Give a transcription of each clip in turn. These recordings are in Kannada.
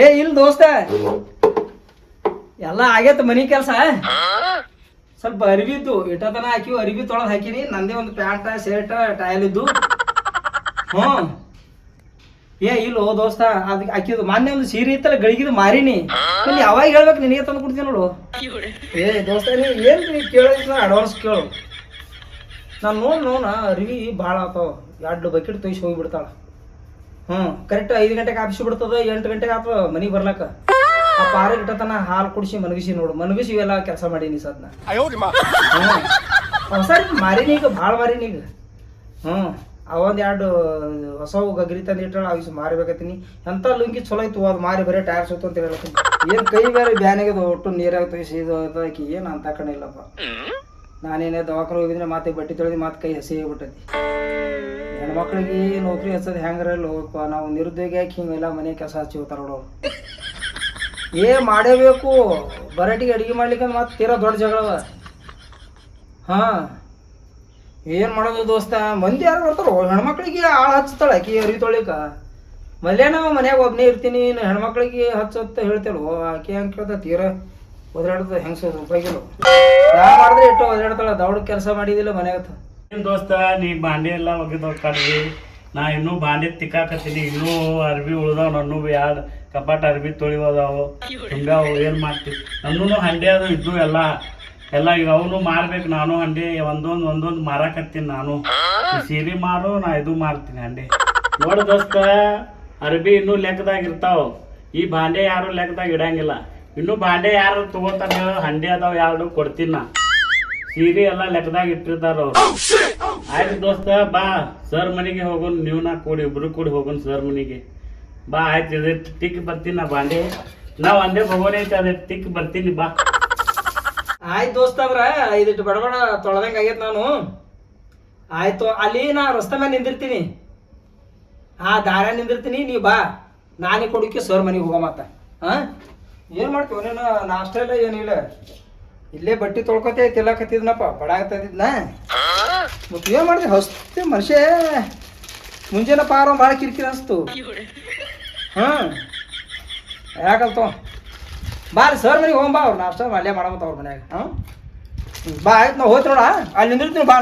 ಏ ಇಲ್ಲ ದೋಸ್ತ. ಎಲ್ಲ ಆಗೈತೆ ಮನಿ ಕೆಲಸ. ಸ್ವಲ್ಪ ಅರಿವಿದ್ದು ಇಟ್ಟತನ ಹಾಕಿ ಅರಿವಿ ತೊಳೆದು ಹಾಕಿನಿ. ನಂದೇ ಒಂದು ಪ್ಯಾಂಟ್ ಶರ್ಟ್ ಟೈಲ್ ಇದ್ದು. ಹ್ಞೂ. ಏ ಇಲ್ಲ ಓ ದೋಸ್ತ ಅದಕ್ಕೆ ಹಾಕಿದ್ದು. ಮೊನ್ನೆ ಒಂದು ಸೀರೆ ಇತ್ತಲ್ಲ ಗಳಿಗಿದು ಮಾರಿನಿ. ಇಲ್ಲಿ ಯಾವಾಗ ಹೇಳ್ಬೇಕು ನಿನಗೆ ತಂದು ಕೊಡ್ತೀನಿ ನೋಡು. ಏ ದೋಸ್ತ ನೀ ಏನು ನೀ ಕೇಳಿದ್ರೆ ಅಡ್ವಾನ್ಸ್ ಕೇಳು. ನಾನು ನೋಡ್ ನೋಡ ಅರಿವಿ ಭಾಳ ಆತಾವ. ಎರಡು ಬಕೆಟ್ ತೊಯ್ಸಿ ಹೋಗಿಬಿಡ್ತಾಳ. ಹ್ಞೂ ಕರೆಕ್ಟ್ ಐದು ಗಂಟೆಗೆ ಆಫೀಸ್ ಬಿಡ್ತದ ಎಂಟು ಗಂಟೆಗೆ ಆತ ಮನೆಗೆ ಬರ್ಲಕ್ಕ ಆ ಪಾರ ಇಟ್ಟತನ ಹಾಲು ಕುಡಿಸಿ ಮನಗಿಸಿ ನೋಡು ಮನಗಿಸಿ ಇವೆಲ್ಲ ಕೆಲಸ ಮಾಡೀನಿ ಸದ್ನ. ಸರಿ ಹೊಸ ಮಾರಿನಿ ಈಗ ಭಾಳ ಮಾರಿನಿ ಈಗ. ಹ್ಞೂ ಅವೊಂದು ಎರಡು ಹೊಸವು ಗಗ್ರಿ ತಂದು ಇಟ್ಟಾಳ ಅವಿಸ್ ಮಾರಿಬೇಕತ್ತೀನಿ. ಎಂಥ ಲುಂಗಿ ಚಲೋ ಇತ್ತು ಅದು ಮಾರಿ ಬರೀ ಟೈರ್ ಸುತ್ತು ಅಂತ ಹೇಳತ್ತೀನಿ. ಏನು ಕೈ ಬೇರೆ ಬ್ಯಾನಿಗೆ ಒಟ್ಟು ನೀರಾಗ ಸೀದ ಇದು ಆಕಿ ಏನು ಅಂತ ಕಣ ಇಲ್ಲಪ್ಪ. ನಾನೇನೇ ದವಾಖಾನೆ ಹೋಗಿದ್ರೆ ಮತ್ತೆ ಬಟ್ಟೆ ತೊಳೆದು ಮತ್ತೆ ಕೈ ಹಸಿ ಆಗ್ಬಿಟ್ಟೈತಿ. ಹೆಣ್ಮಕ್ಳಿಗೆ ನೌಕರಿ ಹಚ್ಚೋದು ಹೆಂಗ್ರಲ್ಲ ಹೋಗಪ್ಪ ನಾವು ನಿರುದ್ಯೋಗಿ ಹಾಕಿ ಹಿಂಗೆಲ್ಲ ಮನೆ ಕೆಲಸ ಹಚ್ಚಿ ಹೋಗ್ತಾರ ನೋಡು ಏ ಮಾಡೇಬೇಕು? ಬರಟಿಗೆ ಅಡಿಗೆ ಮಾಡ್ಲಿಕ್ಕೆ ಮತ್ತೆ ತೀರಾ ದೊಡ್ಡ ಜಗಳವ ಹಾ. ಏನ್ ಮಾಡೋದು ದೋಸ್ತ? ಮಂದಿ ಯಾರು ಬರ್ತಾರೋ? ಹೆಣ್ಮಕ್ಳಿಗೆ ಆಳು ಹಚ್ತಾಳ ಆಕಿ ಅರಿವಿ ತೊಳಿಕ ನಾವು ಮನ್ಯಾಗ ಒಬ್ಬನೇ ಇರ್ತೀನಿ ಹೆಣ್ಮಕ್ಳಿಗೆ ಹಚ್ಚತ್ತ ಹೇಳ್ತೇಳು ಆಕೆ ಹೆಂಗೆ ಕೇಳ್ತಾ ತೀರಾ ಒದರಾಡ್ತದ ಹೆಂಗ್ಸ ರೂಪಾಯಿಗಿಲ್ಲ ನಾ ಮಾಡಿದ್ರೆ ಇಟ್ಟು ಒದ್ರಾಡ್ತಾಳ, ದೌಡ್ ಕೆಲಸ ಮಾಡಿದಿಲ್ಲ ಮನ್ಯಾಗ ಏನ್ ದೋಸ್ತ, ನೀ ಬಾಂಡೆ ಎಲ್ಲ ಕಡ್ವಿ ನಾ ಇನ್ನೂ ಬಾಂಡೆ ತಿಕ್ಕಾಕತ್ತೀನಿ. ಇನ್ನೂ ಅರ್ಬಿ ಉಳ್ದಾವ್, ನನ್ನೂ ಎರಡು ಕಪಾಟ ಅರ್ಬಿ ತೊಳಿವದಾವು ಹಿಂಗಾವು ಏನು ಮಾಡ್ತೀವಿ ನನ್ನೂ ಹಂಡೆ ಅದು ಇದ್ದು ಎಲ್ಲ. ಎಲ್ಲ ಈಗ ಅವನು ಮಾರ್ಬೇಕು, ನಾನು ಹಂಡೆ. ಒಂದೊಂದು ಒಂದೊಂದು ಮಾರಾಕತ್ತೀನಿ ನಾನು. ಸೀರೆ ಮಾರು, ನಾ ಇದು ಮಾರ್ತೀನಿ ಹಂಡೆ. ನೋಡು ದೋಸ್ತ, ಅರ್ಬಿ ಇನ್ನೂ ಲೆಕ್ಕದಾಗ ಇರ್ತಾವ. ಈ ಬಾಂಡೆ ಯಾರು ಲೆಕ್ಕದಾಗ ಇಡಂಗಿಲ್ಲ. ಇನ್ನು ಬಾಂಡೆ ಯಾರು ತಗೋತಾರ ಹಂಡೆ ಅದಾವ ಯಾರು ಕೊಡ್ತೀನಿ ನಾ. ಸೀರೆ ಎಲ್ಲ ಲೆಕ್ಕದಾಗ ಇಟ್ಟಿರ್ತಾರ ಅವ್ರು. ಆಯ್ತು ದೋಸ್ತ ಬಾ. ಸರ್ ಮನೆಗೆ ಹೋಗೋಣ ನೀವು ನಾ ಕೂಡಿ ಇಬ್ರು ಕೂಡಿ ಹೋಗೋಣ ಸರ್ ಮನೆಗೆ. ಬಾ ಆಯ್ತು ಇದೆ ಟಿಕ್ ಬರ್ತೀನಿ ನಾ ಬಾಂಡೆ ನಾ ಒಂದೇ ಭಗೋನೆ ಐತೆ ಅದೇ ಟಿಕ್ ಬರ್ತೀನಿ ಬಾ. ಆಯ್ತು ದೋಸ್ತ ಅವ್ರ ಇದಿಟ್ಟು ಬಡಬಡ ತೊಳ್ದಂಗ ಆಗೈತೆ ನಾನು. ಆಯ್ತು ಅಲ್ಲಿ ನಾ ರಸ್ತೆ ಮೇಲೆ ನಿಂದಿರ್ತೀನಿ. ಹಾ ದಾರ ನಿಂದಿರ್ತೀನಿ ನೀ ಬಾ. ನಾನೇ ಕೊಡಕ್ಕೆ ಸರ್ ಮನೆಗೆ ಹೋಗೋ ಮತ್ತ ಹಾ? ಏನು ಮಾಡ್ತೀವಿ ನೀನು ನಾಷ್ಟ ಇಲ್ಲ ಏನಿಲ್ಲ. ಇಲ್ಲೇ ಬಟ್ಟೆ ತೊಳ್ಕೊತೆ ತಿಲ್ಲಕತ್ತಿದ್ನಪ್ಪ ಬಡಾಗತ್ತಿದ್ನ ಮತ್ತೆ ಏನ್ ಮಾಡ್ತೀವಿ ಹಸ್ತಿ ಮನುಷ್ಯ ಮುಂಜಾನೆ ಪಾರ ಭಾಳ ಕಿರಿಕಿರಿ ಅನಿಸ್ತು. ಹಾ ಯಾಕಲ್ತೋ ಬಾ ರೀ ಸರ್ ಮನೆಗೆ ಹೋಗಂಬಾ ಅವ್ರು ನಾಷ್ಟ ಅಲ್ಲೇ ಮಾಡಮತ್ತ ಅವ್ರ ಮನ್ಯಾಗ ಬಾ, ಆಯ್ತು ನಾವು ಹೋಯ್ತು ನೋಡ, ಅಲ್ಲಿ ನಿಂದಿರ್ತೀನಿ ಬಾ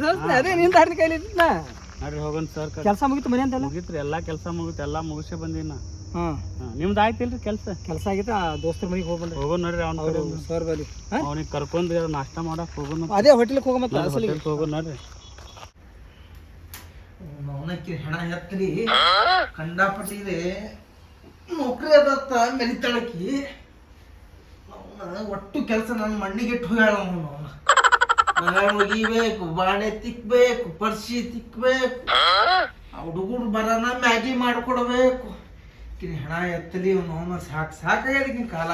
ನಾ ಬಂದೆ ಅದೇ ಹಾಡಿದ ಕೈಲಿ ನಾ ನೋಡ್ರಿ ಹೋಗೋಣ ಸರ್ ಕೆಲಸ ಮುಗಿತು ಮನೆ ಅಂತಲ್ಲ? ಮುಗಿತ್ರಿ ಎಲ್ಲಾ ಕೆಲಸ ಮುಗಿತು ಎಲ್ಲಾ ಮುಗಿಸೇ ಬಂದೀನಿ ನಾ ಹಾಂ. ಹಾ, ನಿಮ್ದು ಆಯ್ತಿಲ್ರಿ ಕೆಲಸ? ಕೆಲಸ ಆಗಿತ್ತ ಆ ದೋಸ್ತರ ಮನೆಗೆ ಹೋಗ್ಬಂದ್ರೆ ಹೋಗೋಣ ನೋಡ್ರಿ ಅವ್ನ ಅವರು ಸರ್ ಬಲಿ ಅವ್ನಿಗೆ ಕರ್ಕೊಂಡ್ರಿ ಕರ್ಕೊಂಡ್ ನಾಷ್ಟ ಮಾಡಕ್ ಹೋಗೋಣ ಅದೇ ಹೋಟೆಲ್ಗೆ ಹೋಗಮತ್ತ ಮತ್ತೆ ಹೋಟೆಲ್ ಹೋಗೋಣ ನೋಡ್ರಿ. ಮೌನಕ್ಕೆ ಹೆಣ ಎತ್ತರಿ ಕಂಡಾಪಟ್ಟಿ ಇದೆ ನೌಕರಿ ಅದತ್ತ ಮೆಲಿತಾಳಕಿ. ಅವ್ನ ಒಟ್ಟು ಕೆಲಸ ನನ್ನ ಮಣ್ಣಿಗೆ ಹೋಗ್ಯಾಳ ಅವನು. ಮಗಳ ಒಗಿಬೇಕು ಬಾಣೆ ತಿಕ್ಬೇಕು ಪರ್ಸಿ ತಿಕ್ಬೇಕು ಆ? ಹುಡುಗರು ಬರೋಣ ಮ್ಯಾಗಿ ಮಾಡ್ಕೊಡ್ಬೇಕು. ಕಿರಿ ಹಣ ಎತ್ತಲಿ ಅವನು ಅವನ ಸಾಕು ಸಾಕಾಗ್ಯದಕ್ಕಿನ ಕಾಲ.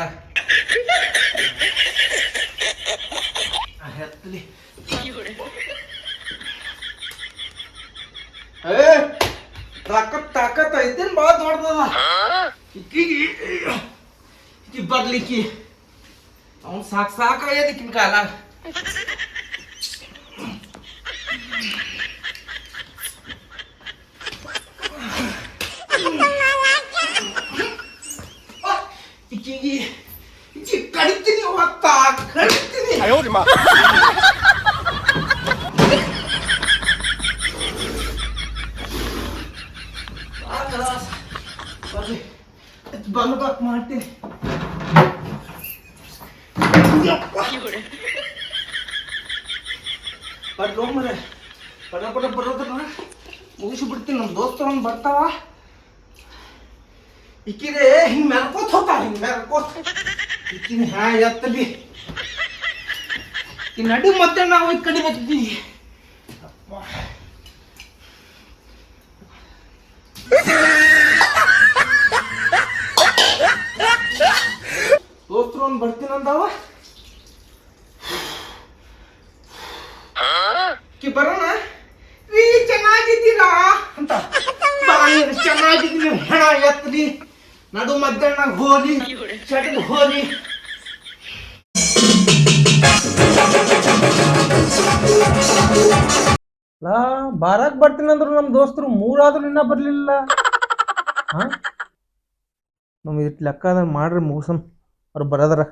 ಆ, ಎತ್ತಲಿ. ಏ ತಾಕತ್ ತಾಕತ್ ಐತೇನ್ ಬಾಳ ದೊಡ್ಡದ. ಇಕ್ಕಿಗಿ ಇಕ್ಕಿ ಬರ್ಲಿಕ್ಕಿ. ಅವ್ನ್ ಸಾಕ್ ಸಾಕಾಗ್ಯದ ಇಕ್ಕಿನ ಕಾಲ. ಇಕ್ಕಿಗಿ ಇಕ್ಕಿ ಕಡಿತೀನಿ ಹೊತ್ತ ಕಡಿತೀನಿ ಬರ್ರಿ ಬಂದ್ ಬಾಕ್ ಮಾಡ್ತೀನಿ ಬರ್ರಿ ಮರೆ ಪಡ ಪದ ಬರೋದ್ರ ಮುಗಿಸಿ ಬಿಡ್ತೀನಿ ನಮ್ಮ ದೋಸ್ತರು ಒಂದು ಬರ್ತಾವ. ಇಕ್ಕಿದೆ ಹಿಂಗೆ ಮ್ಯಾಲ್ಕೋತ ಹೋಗ್ತಾವ ಹಿಂಗೆ ಮೆಲ್ಕೋತ್ ಇಕ್ಕಿನ ಹ್ಯಾ ಎತ್ತಲಿ. ಈ ನಡು ಮತ್ತೆ ನಾವು ಈ ಕಡೆ ಬರ್ತೀವಿ. ದೋಸ್ತರು ಒಂದು ಬರ್ತೀನಿ ಅಂದಾವ. ಬರೋಣ. ಚೆನ್ನಾಗಿದ್ದೀರಾ? ಅಂತ ಬಾಯಿ ಚೆನ್ನಾಗಿದ್ದೀನಿ. ಹೆಣ ಎತ್ತಲಿ ನಡು ಮಧ್ಯಾಹ್ನ ಹೋಲಿ. ಚಟಲ್ ಹೋಲಿ. ಲಾ ಬಾರಾಕ್ ಬರ್ತೀನಿ ಅಂದ್ರು ನಮ್ಮ ದೋಸ್ತರು ಮೂರಾದ್ರೂ ಇನ್ನ ಬರ್ಲಿಲ್ಲ. ಹಾ? ನಮ್ ಇಟ್ ಲೆಕ್ಕ ಅದ ಮಾಡ್ರಿ ಮುಗಿಸನ್ ಅವ್ರು ಬರದ್ರ.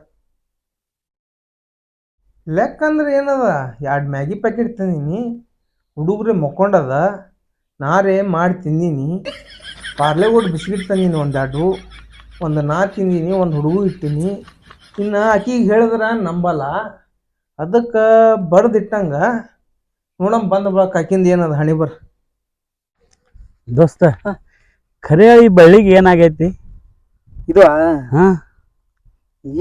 ಲೆಕ್ಕ ಅಂದ್ರೆ ಏನದ? ಎರಡು ಮ್ಯಾಗಿ ಪ್ಯಾಕೆಟ್ ತಂದೀನಿ. ಹುಡುಗ್ರೆ ಮಕ್ಕೊಂಡದ ನಾರೇ ಮಾಡಿ ತಿಂದೀನಿ. ಪಾರ್ಲೆ ವುಡ್ ಬಿಸ್ಕಿಟ್ ತಂದೀನಿ ಒಂದು ಎರಡು ಒಂದು ನಾ ತಿಂದೀನಿ ಒಂದು ಹುಡುಗು ಇಟ್ಟೀನಿ. ಇನ್ನು ಆಕಿಗೆ ಹೇಳಿದ್ರೆ ನಂಬಲ್ಲ. ಅದಕ್ಕೆ ಬಡ್ದಿಟ್ಟಂಗೆ ನೋಡಮ್ ಬಂದ ಬಾಕ್ ಆಕಿಂದ ಏನದ ಹಣಿ ಬರ್. ದೋಸ್ತ ಖರೆ ಈ ಬಳ್ಳಿಗೆ ಏನಾಗೈತಿ? ಇದು ಹಾ.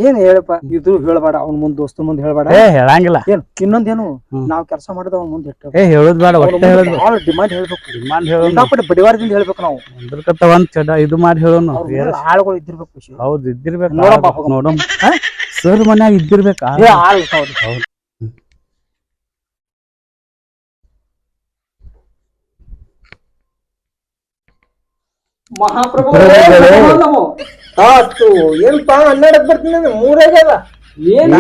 ಏನ್ ಹೇಳಪ್ಪ? ಇದು ಹೇಳಬೇಡ ಅವ್ನ ಮುಂದ್ ದೋಸ್ತ ಮುಂದ್ ಹೇಳಬೇಡ. ಏ ಹೇಳಂಗಿಲ್ಲ. ಏನ್ ಇನ್ನೊಂದೇನು. ನಾವ್ ಕೆಲಸ ಮಾಡಿದ ಅವ್ನ ಮುಂದೆ ಇಟ್ಟು. ಏ ಹೇಳುದ್ ಬೇಡ ಒಟ್ಟ ಹೇಳುದು ಭಾಳ ಡಿಮಾಂಡ್ ಹೇಳ್ಬೇಕು? ಡಿಮಾಂಡ್ ಹೇಳೋದು ಸಿಕ್ಕಾಪಟ್ಟೆ ಬಡಿವಾರದಿಂದ ಹೇಳ್ಬೇಕು ನಾವು. ಅದ್ರಕತ್ತ ಒಂದ್ ಚಡ ಇದು ಮಾಡಿ ಹೇಳೋನು ಆಳುಗಳು ಇದ್ದಿರ್ಬೇಕು ಖುಷಿ ಹೌದು ಇದ್ದಿರ್ಬೇಕು ನೋಡಪ್ಪ, ಹೋಗಮ್ಮ. ಸರ್ ಮನ್ಯಾಗ ಇದ್ದಿರ್ಬೇಕು ಹೌದು. ಮಹಾಪ್ರಭು. ಆತು ಏನಪ್ಪ ಹನ್ನೆರಡಕ್ ಬರ್ತೀನಿ ಮೂರಾಗ್ಯದ ಏನ್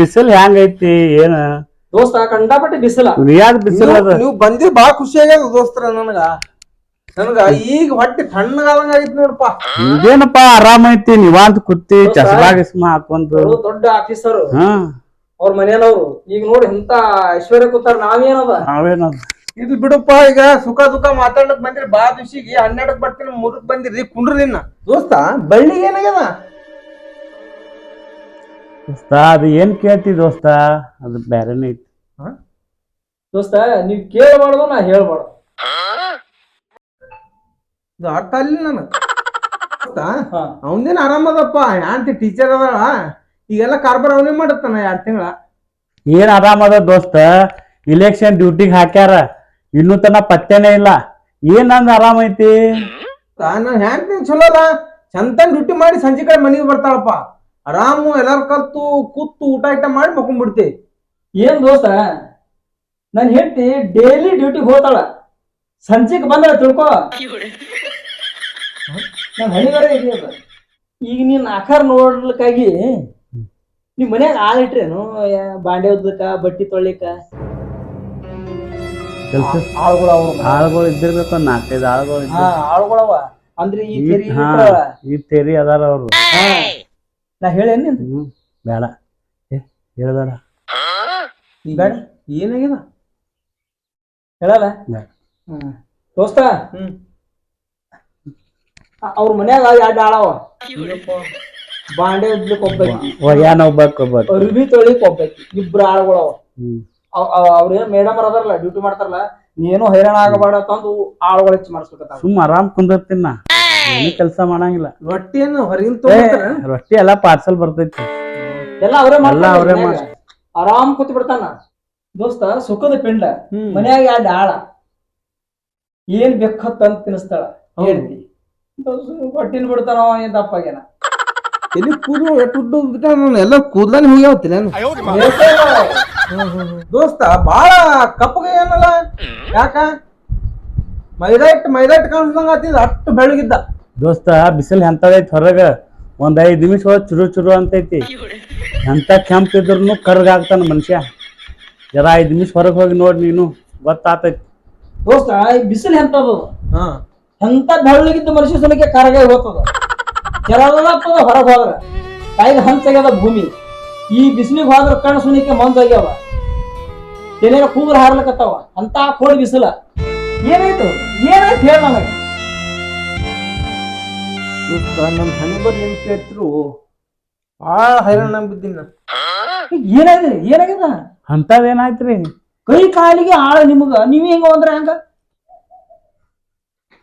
ಬಿಸಿಲ್ ಹೆಂಗೈತಿ ಏನ? ದೋಸ್ತ ಕಂಡಾಪಟ್ಟೆ ಬಿಸಿಲ. ಯಾಕೆ ಬಿಸಿಲ್ ಅದ? ನೀವು ಬಂದಿರ್ ಬಾಳ ಖುಷಿ ಆಗ್ಯದ ದೋಸ್ತರ ನನಗ. ನನಗ ಈಗ ಹೊಟ್ಟೆ ತಣ್ಣಗಾದಂಗ ಆಗಿತ್ ನೋಡಪ್ಪ. ಇದೇನಪ್ಪ ಆರಾಮ ಐತಿ ನಿವಾಂತ ಕುತ್ತಿ ಚಸ್ಮಾ ಗಿಸ್ಮಾ ಹಾಕೊಂತ ದೊಡ್ಡ ಆಫೀಸರ್. ಅವ್ರ ಮನೆಯವ್ರು. ಈಗ ನೋಡಿ ಇಂತ ಐಶ್ವರ್ಯ ಕೂತಾರ ನಾವೇನದ? ನಾವೇನದ? ಇದು ಬಿಡಪ್ಪ ಈಗ ಸುಖ ದುಃಖ ಮಾತಾಡಕ್ ಬಂದ್ರಿ ಬಾ ದಿವಸಿಗೆ ಹನ್ನೆರಡಕ್ ಬರ್ತೀನಿ ಮೂರಕ್ ಬಂದಿರಿ ಕುಂಡ್ರಿ ನಿನ್ನ. ದೋಸ್ತ ಬಳ್ಳಿ ಏನಾಗ್ಯದ? ದೋಸ್ತ ಅದು ಏನ್ ಕೇಳ್ತಿ ದೋಸ್ತ? ಅದು ಬ್ಯಾರೆನೇ ಐತಿ. ದೋಸ್ತ ನೀವ್ ಕೇಳಬಾರ್ದು ನಾ ಹೇಳ್ಬಾರ್ದು. ಇದು ಅರ್ಥ ಅಲ್ಲಿ ನನಗ. ದೋಸ್ತ ಹಾ. ಆರಾಮದಪ್ಪ ಯಾಂತಿ ಟೀಚರ್ ಅದಾಳ. ಈಗೆಲ್ಲ ಕಾರ್ಬಾರ್ ಅವನೇ ಮಾಡತ್ತಾನ ಎರಡ್ ತಿಂಗಳ? ಏನ್ ಆರಾಮದ ಅದ ದೋಸ್ತ? ಇಲೆಕ್ಷನ್ ಡ್ಯೂಟಿಗೆ ಹಾಕ್ಯಾರ. ಇನ್ನೂ ತನ ಪತ್ತೆನೇ ಇಲ್ಲ. ಏನ್ ಅಂದ್ ಆರಾಮ ಐತಿ? ನಾನು ಹ್ಯಾಂತಿ ಚಲೋ ಅಲ್ಲ ಚಂತನ್ ಡ್ಯೂಟಿ ಮಾಡಿ ಸಂಜೆ ಕಡೆ ಮನೆಗೆ ಬರ್ತಾಳಪ್ಪ. ಆರಾಮು ಎಲ್ಲಾರು ಕಲ್ತು ಕೂತು ಊಟ ಇಟ ಮಾಡಿ ಮಕ್ಕೊಂಡ್ಬಿಡ್ತಿ ಏನ್ ದೋಸ್ತ? ನನ್ ಹೆಂಡತಿ ಡೈಲಿ ಡ್ಯೂಟಿಗೆ ಹೋತಾಳ ಸಂಜೆಗ್ ಬಂದ್ರ ತಿಳ್ಕೊ. ನನ್ ಹಣಿಗಾರ ಇದೆ ಈಗ ನೀನ್ ಆಕಾರ ನೋಡ್ಲಿಕ್ಕಾಗಿ ನಿಮ್ ಮನ್ಯಾಗ ಆಳಿಟ್ರೇನು ಬಾಂಡೆ ಉದ್ದಕ್ಕ ಬಟ್ಟಿ ತೊಳಿಕ ಕೆಲ್ಸ? ಆಳುಗಳ ಅವ್ರು. ಆಳುಗಳು ಇದ್ದಿರ್ಬೇಕು ಒಂದ್ ನಾಲ್ಕೈದು ಆಳುಗಳು ಹಾ ಆಳುಗಳವ. ಅಂದ್ರೆ ಈ ತೆರಿ ಹಾ ಇಟ್ರಲ್ಲ. ಈ ತೆರಿ ಅದಾರ ಅವ್ರು. ಹಾ. ನಾ ಹೇಳೇನ್ ಹ್ಮ್ ಬೇಡ. ಏ ಹೇಳ್ಬೇಡ. ಬೇಡ. ಏನಾಗ್ಯದ? ಹೇಳಲ್ಲ? ಬೇಡ. ಹ್ಮ್. ದೋಸ್ತ ಹ್ಮ್. ಅ- ಅವ್ರ ಮನ್ಯಾಗ ಎರಡು ಆಳವ? ಬಾಂಡೆ ಉದ್ಲಿಕ್ ಒಬ್ಬಾಕಿ. ಒಯ್ಯಾನ ಒಬ್ಬಕ್ ಒಬ್ಬಕ್? ಅರ್ಬಿ ತೊಳಿಕ್ ಒಬ್ಬಾಕಿ. ಇಬ್ರು ಆಳುಗಳವ. ಹ್ಮ್. ಅವ್ರ ಮೇಡಮ್ ಅದಾರಲ್ಲ ಡ್ಯೂಟಿ ಮಾಡ್ತಾರಲ್ಲ ನೀನು ಹೈರಾಣ ಆಗಬಾರ್ದ ತಂದು ಆಳುಗಳ ಹೆಚ್ಚು ಮಾಡಿಸ್ಬೇಕ ಸುಮ್ ಆರಾಮ್ ಕುಂದಿರ್ತೀನಿ ನಾ. ಏನು ಕೆಲಸ ಮಾಡಂಗಿಲ್ಲ. ರೊಟ್ಟಿಯನ್ನು ಹೊರಗಿನ ರೊಟ್ಟಿ ಎಲ್ಲಾ ಪಾರ್ಸಲ್ ಬರ್ತೈತಿ. ಎಲ್ಲ ಅವರೇ ಎಲ್ಲ ಅವ್ರೇ. ಆರಾಮ್ ಕೂತ್ ಬಿಡ್ತಾನ. ದೋಸ್ತ ಸುಖದ ಪಿಂಡ. ಮನ್ಯಾಗ ಎರಡು ಆಳ. ಏನ್ ಬೇಕತ್ತ ಅಂತ ತಿನ್ನಿಸ್ತಾಳ. ಹೇಳ್ತಿ. ಹೊಟ್ಟಿನ ಬಿಡ್ತಾನೋ ಏನ್ ತಪ್ಪಾಗ್ಯಾನ. ಎಲ್ಲಿ ಕೂದಲು ಎಟ್ಟು ನಾನು ಎಲ್ಲ ನಾನು ಹೋಗ್ಯಾವತ್ತಿಲ್ಲ ದೋಸ್ತ ಬಾಳ ಕಪ್ಪಗೆ ಏನಲ್ಲ? ಯಾಕ? ಮೈದಾ ಇಟ್ಟು ಮೈದಾ ಇಟ್ಟು ಕಾಣಿಸ್ದಂಗ ಆತಿದ ಅಷ್ಟು ಬೆಳಗಿದ್ದ. ದೋಸ್ತ ಬಿಸಿಲು ಎಂತದೈತಿ ಹೊರಗ? ಒಂದ್ ಐದ್ ನಿಮಿಷ ಹೋದ್ ಚುರು ಚುರು ಅಂತೈತಿ. ಎಂತ ಕೆಂಪ್ ಇದ್ರು ಕರ್ಗ ಆಗ್ತಾನ ಮನುಷ್ಯ. ಜರ ಐದ್ ನಿಮಿಷ ಹೊರಗೆ ಹೋಗಿ ನೋಡ್ ನೀನು ಗೊತ್ತಾತೈತಿ. ದೋಸ್ತ ಈ ಬಿಸಿಲು ಎಂತದ? ಹಾ. ಎಂತ ಬೆಳ್ಳಗಿದ್ದ ಮನುಷ್ಯ ಸಲಕ್ಕೆ ಕರಗ ಹೋಗ್ತದ? ಜರ ಹೊರಗೆ ಹೋದ್ರ. ಕೈಗೆ ಹಂಚಗ್ಯದ ಭೂಮಿ. ಈ ಬಿಸಿಲಿಗೆ ಹೋದ್ರ ಕಣ್ಣು ಸುನಿಕೆ ಮಂದೋಗ್ಯಾವ. ಏನೇನ ಕೂಗ್ರ ಹಾರ್ಲಕತ್ತಾವ. ಅಂತ ಕೋಡ್ ಬಿಸಿಲ. ಏನಾಯ್ತು? ಏನಾಯ್ತು ಹೇಳ ನನಗೆ. ನಮ್ ಬರ್ ನಿನ್ ಕೇಳ್ತಿರು ಭಾಳ ಹೈರಾಣ ಬಿದ್ದೀನಿ ನಾನು. ಏನಾಗಿದೆ ಏನಾಗ್ಯದ? ಅಂತದೇನಾಯ್ತ್ರಿ ಕೈ ಕಾಲಿಗೆ ಆಳ ನಿಮಗ. ನೀವ್ ಹೆಂಗ ಅಂದ್ರ ಹಂಗ?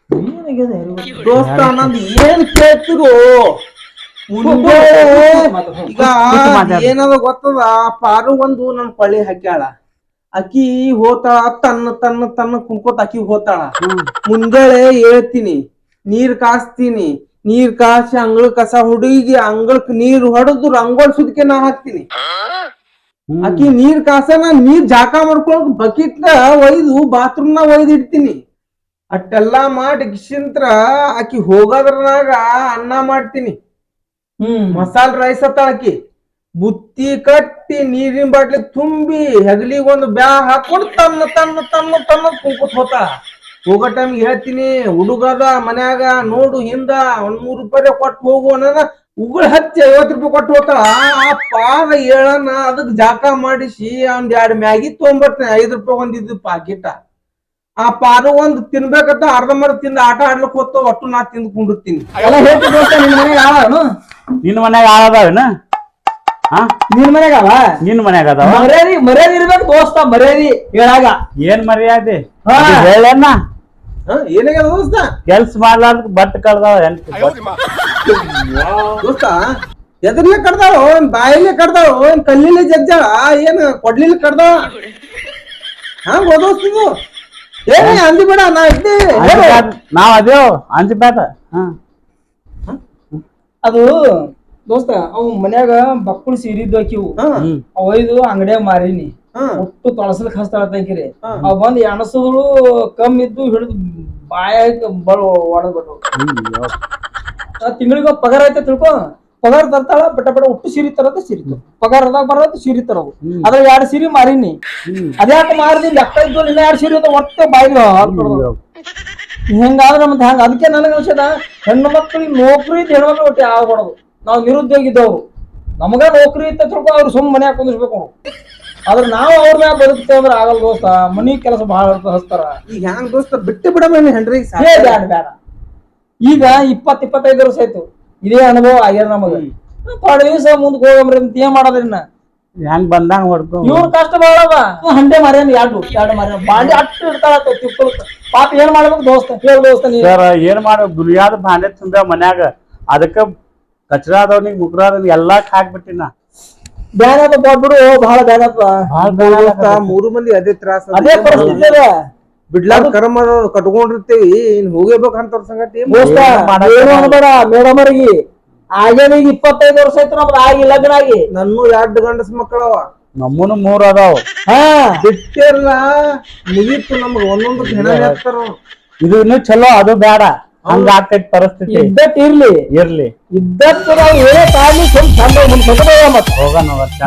ಏನಾಗ್ಯದ? ದೋಸ್ತ ನಂದು ಏನ್ ಕೇಳ್ತಿರು ಈಗ ಏನದ ಗೊತ್ತದ? ಪಾರು ಒಂದು ನನ್ ಪಳ್ಳಿ ಹಾಕ್ಯಾಳ. ಅಕ್ಕಿ ಹೋತಾಳ ತನ್ನ ತನ್ನ ತನ್ನ ಕುಂಕೋತ ಅಕ್ಕಿ ಹೋತಾಳ. ಮುಂದಳೆ ಹೇಳ್ತೀನಿ ನೀರ್ ಕಾಸ್ತೀನಿ ನೀರ್ ಕಾಸಿ ಅಂಗಳ ಕಸ ಹುಡುಗಿ ಅಂಗಳಕ್ ನೀರ್ ಹೊಡೆದು ರಂಗೋಲ್ ಸುದ್ಕೆ ನಾ ಹಾಕ್ತೀನಿ. ಆಕಿ ನೀರ್ ಕಾಸನ ನೀರ್ ಜಾಕ ಮಾಡ್ಕೊಳಕ್ ಬಕೆಟ್ ಒಯ್ದು ಬಾತ್ರೂಮ್ನ ಒಯ್ದು ಇಡ್ತೀನಿ ಅಟ್ಟೆಲ್ಲಾ ಮಾಡಿ ಗಿಶಿಂತ್ರ ಆಕಿ ಹೋಗೋದ್ರನಾಗ ಅನ್ನ ಮಾಡ್ತೀನಿ. ಹ್ಮ್. ಮಸಾಲ ರೈಸ್ ಆಕಿ ಬುತ್ತಿ ಕಟ್ಟಿ ನೀರಿನ ಬಾಟ್ಲಿ ತುಂಬಿ ಹೆಗಲಿಗೆ ಒಂದು ಬ್ಯಾ ಹಾಕೊಂಡು ತನ್ನ ತನ್ನ ತನ್ನ ತನ್ನ ಕುಂಕುತ್ ಹೋತ. ಹೋಗೋ ಟೈಮ್ ಹೇಳ್ತೀನಿ ಹುಡುಗದ ಮನ್ಯಾಗ ನೋಡು ಹಿಂದ ಒಂದ್ ನೂರು ರೂಪಾಯಿ ಕೊಟ್ಟು ಹೋಗು ಅನ್ನೋದ ಉಗುಳ್ ಹಚ್ಚಿ ಐವತ್ತು ರೂಪಾಯಿ ಕೊಟ್ಟು ಹೋತ ಆ ಪಾದ ಏಳನ ಅದಕ್ಕೆ ಜಾಕ ಮಾಡಿಸಿ ಒಂದ್ ಎರಡ್ ಮ್ಯಾಗಿ ತೊಗೊಂಬರ್ತೇನೆ ಐದ್ ರೂಪಾಯಿ ಒಂದಿದ್ದು ಪಾಕಿಟ ಆ ಪಾದ ಒಂದ್ ತಿನ್ಬೇಕಂತ ಅರ್ಧ ಮರ ತಿಂದ ಆಟ ಆಡ್ಲಕ್ ಹೋಗ್ತಾವ ಒಟ್ಟು ನಾ ತಿಂದ್ಕೊಂಡಿರ್ತೀನಿ ಎಲ್ಲ ನಿನ್ ಮನ್ಯಾಗ ಆಳದಾವೇನ ಹಾ ನಿನ್ ಮನ್ಯಾಗ ಅವ? ನಿನ್ ಮನ್ಯಾಗ ಅದಾವ? ಮರ್ಯಾದಿ ಮರ್ಯಾದಿ ಇರ್ಬೇಕು ದೋಸ್ತ ಮರ್ಯಾದಿ ಹೇಳಾಗ. ಏನ್ ಮರ್ಯಾದೆ? ಹಾ. ಹೇಳಣ್ಣ ಹಾ ಏನಾಗ್ಯದ ದೋಸ್ತ? ಕೆಲ್ಸ ಮಾಡ್ಲಾರ್ದ ಬಟ್ ಕಳ್ದಾವ ಎಂಟ್ ದೋಸ್ತ ಎದ್ರಲ್ಲೇ ಕಡ್ದಾಳು ಏನ್ ಬಾಯಲ್ಲೇ ಕಡ್ದಾಳು ಏನ್ ಕಲ್ಲಿಲೆ ಜಜ್ಜಾಳ? ಏನ್ ಕೊಡ್ಲಿಲ್ಲ ಕಡ್ದಾಳ ಹಂಗ ಓದೋಸ್ತಿದು ಏನೇ ಅಂದಿ ಬೇಡ ನಾ ಇದ್ದೆ. ಹೇಳು. ನಾವ್ ಅದೇವ್ ಅಂಜಪೇಟ ಹಾ. ಅದು ದೋಸ್ತ ಅವ್ ಮನ್ಯಾಗ ಬಕ್ಕುಳ್ ಸೀರಿದ್ದಾಕಿವು ಇದ್ದು ಆಕಿವು. ಹಾ, ಹ್ಮ್ ಅವ್ ಒಯ್ದು ಅಂಗಡಿಯಾಗ ಮಾರಿನಿ. ಒಟ್ಟು ತೊಳಸಲ್ ಹಸ್ತಾಳ ತಂಕಿರಿ ಹಾ. ಅವ್ ಬಂದ್ ಎಣಸದ್ರು ಕಮ್ಮಿ ಇದ್ದು ಹಿಡಿದು ಬಾಯಾಗ ಬಲ್ ಹೊಡೆದ್ಬಿಟ್ಟು ತಿಂಗಳಿಗೆ ಪಗಾರ ಐತೆ ತಿಳ್ಕೊ? ಪಗಾರ ತರ್ತಾಳ ಬಟ್ಟ ಬಟ್ಟ ಒಟ್ಟು ಸೀರಿ ತರೋದ ಸೀರಿ ಪಗಾರ ಪಗಾರದಾಗ ಬರೋದು ಸೀರಿ ತರೋದು. ಅದ್ರ ಎರಡು ಸೀರೆ ಮಾರಿನಿ. ಅದ್ಯಾಕ ಮಾರಿದಿ ಲೆಕ್ಕ ಇದ್ದು ಇನ್ನ ಎರಡು ಸೀರೆ ಇದ್ದು ಒಟ್ಟು ಬಾಯಿಗೆ ಹೆಂಗಾದ್ರೆ ಮತ್ತೆ ಹಂಗ. ಅದಕ್ಕೆ ನನಗೆ ಅನ್ಸದ ಹೆಣ್ಣು ಮಕ್ಕಳಿಗೆ ನೌಕರಿ ಇದ್ದು ಹೆಣ್ಮಕ್ಳು ಒಟ್ಟಿ ಆಗಬಾರದು. ನಾವು ನಿರುದ್ಯೋಗ ಇದ್ದವ್ರು ನಮಗ ನೌಕರಿ ಇತ್ತ ತಿಳ್ಕೊ ಅವ್ರು ಸುಮ್ ಮನೆ ಕುಂದಿಸ್ಬೇಕು ಆದ್ರೆ ನಾವು ಅವ್ರ ಮ್ಯಾಗ ಬದುಕ್ತೇವೆ ಅಂದ್ರೆ ಆಗಲ್ಲ ದೋಸ್ತ. ಮನಿ ಕೆಲಸ ಬಹಳ ಹಸ್ತಾರ. ಈಗ ಹ್ಯಾಂಗ ದೋಸ್ತ? ಬಿಟ್ಟು ಬಿಡಬೇಕು ಹೆಂಡ್ರಿಗೆ ಬೇಡ ಬೇಡ ಈಗ ಇಪ್ಪತ್ ಇಪ್ಪತ್ತೈದು ವರ್ಷ ಆಯ್ತು. ಇದೇ ಅನುಭವ ಆಗ್ಯದ ನಮಗ. ಪಾಡ ದಿವಸ ಮುಂದಕ್ಕೆ ಹೋಗಮ್ರಿ ಅಂತ ಏನ್ ಮಾಡೋದ್ರಿನ್ನ ಹೆಂಗ್ ಬಂದಂಗ ಹೊಡ್ಕೊ? ಇವ್ರ ಕಷ್ಟ ಇವ್ ಹಂಡೆ ಮರ್ಯಾನ ಎರಡು ಎರಡು ಮರ್ಯಾನ ಬಾಂಡಿ ಅಟ್ಟು ಇಡ್ತಾಳ ತಿಪ್ಪಲ್ ಪಾಪ ಏನ್ ಮಾಡ್ಬೇಕು ದೋಸ್ತ? ಹೇಳ ದೋಸ್ತ ನೀ ಸರ್ ಏನ್ ಮಾಡ ದುನಿಯಾದ ಭಾಂಡೆ ತುಂಬ ಮನ್ಯಾಗ. ಅದಕ್ಕ ಕಚ್ರಾದವ್ನಿಗೆ ಅದಾವ್ನಿಗ್ ಮುಗ್ರಾದ ಎಲ್ಲಾ ಹಾಕ್ಬಿಟ್ಟಿನ ಬ್ಯಾನ್ ಆತ ಬಿಡು ಬಹಳ ಬ್ಯಾನ್ ಆತ. ದೋಸ್ತ ಮೂರು ಮಂದಿ ಅದೇ ತ್ರಾಸ ಅದೇ ಪರಿಸ್ಥಿತಿ ಅದ ಬಿಡ್ಲಾರ ಕರ್ಮ ಕಟ್ಕೊಂಡಿರ್ತೇವಿ. ಇನ್ ಹೋಗೇಬೇಕಂತ ಸಂಗತಿ ದೋಸ್ತ ಏನು ಅನ್ಬೇಡ ಮೇಡಮ್ ಅವ್ರಿಗೆ ಆಗ್ಯಾನ ಈಗ ಇಪ್ಪತ್ತೈದು ವರ್ಷ ಆಯ್ತು ನಮ್ದು ಆಗಿ ಲಗ್ನ ಆಗಿ. ನನ್ನೂ ಎರಡು ಗಂಡಸ ಮಕ್ಕಳವ. ನಮ್ಮನು ಮೂರ್ ಅದಾವ. ಹಾ. ಬಿಟ್ಟಿರ್ಲ. ಮುಗೀತು ನಮ್ಗ ಒಂದೊಂದು ಹೆಣ ಹಾಕ್ತಾರ ಇದು ಇನ್ನು ಚಲೋ ಅದು ಬೇಡ. ಹಂಗ ಆಗ್ತೈತಿ ಪರಿಸ್ಥಿತಿ. ಇದ್ದಟ್ ಇರ್ಲಿ. ಇರ್ಲಿ. ಇದ್ದಟ್ಟು ನಾವು ಏನೇ ಕಾಲಿ ಸ್ವಲ್ಪ ಚಂದ ಮುಂದೆ ಹೋಗೋಣ ವರ್ಷ